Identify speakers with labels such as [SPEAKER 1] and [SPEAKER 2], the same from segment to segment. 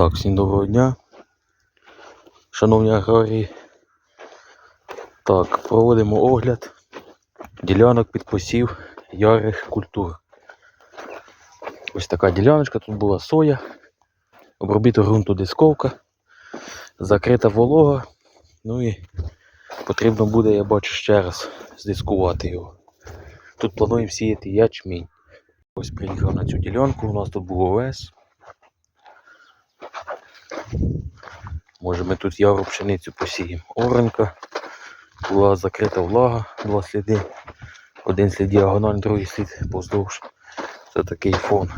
[SPEAKER 1] Так, всім доброго дня. Шановні аграрії. Так, проводимо огляд ділянок під посів ярих культур. Ось така діляночка, тут була соя, обробіток ґрунту дисковка, закрита волога. Ну і потрібно буде, я бачу, ще раз здискувати його. Тут плануємо сіяти ячмінь. Ось приїхав на цю ділянку, у нас тут був овес. Може ми тут яру пшеницю посіємо. Оранка. Була закрита влага, два сліди. Один слід діагональ, другий слід поздовж. Це такий фон.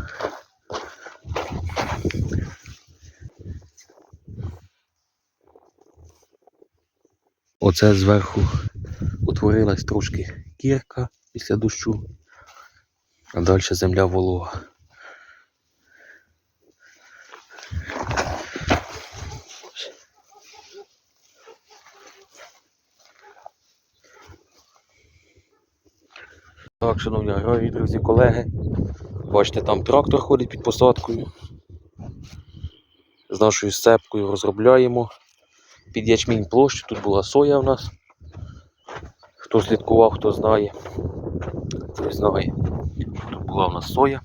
[SPEAKER 1] Оце зверху утворилась трошки кірка після дощу, а далі земля волога. Так, шановні аграрії, друзі, колеги. Бачите, там трактор ходить під посадкою. З нашою сцепкою розробляємо під ячмінь площу. Тут була соя у нас. Хто слідкував, хто знає. Хтось знає. Тут була у нас соя.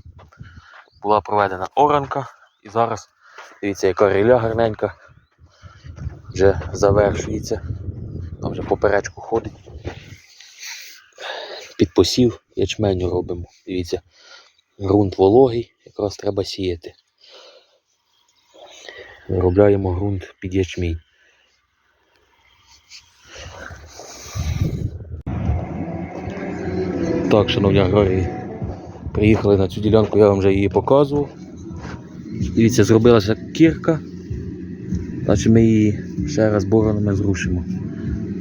[SPEAKER 1] Була проведена оранка. І зараз, дивіться, яка риля гарненька. Вже завершується. Там вже поперечку ходить під посів ячменю робимо. Дивіться, ґрунт вологий, якраз треба сіяти. Виробляємо ґрунт під ячмінь. Так, шановні аграрії, приїхали на цю ділянку, я вам вже її показував. Дивіться, зробилася кірка. Значить ми її ще раз боронами зрушимо.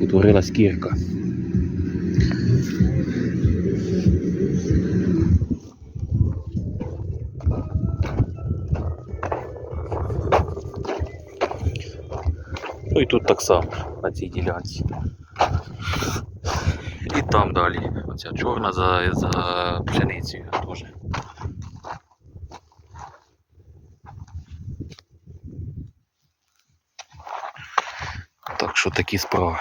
[SPEAKER 1] Утворилась кірка. Ну і тут так само на цій ділянці. І там далі. Оця чорна за, за пшеницею теж. Так що такі справи.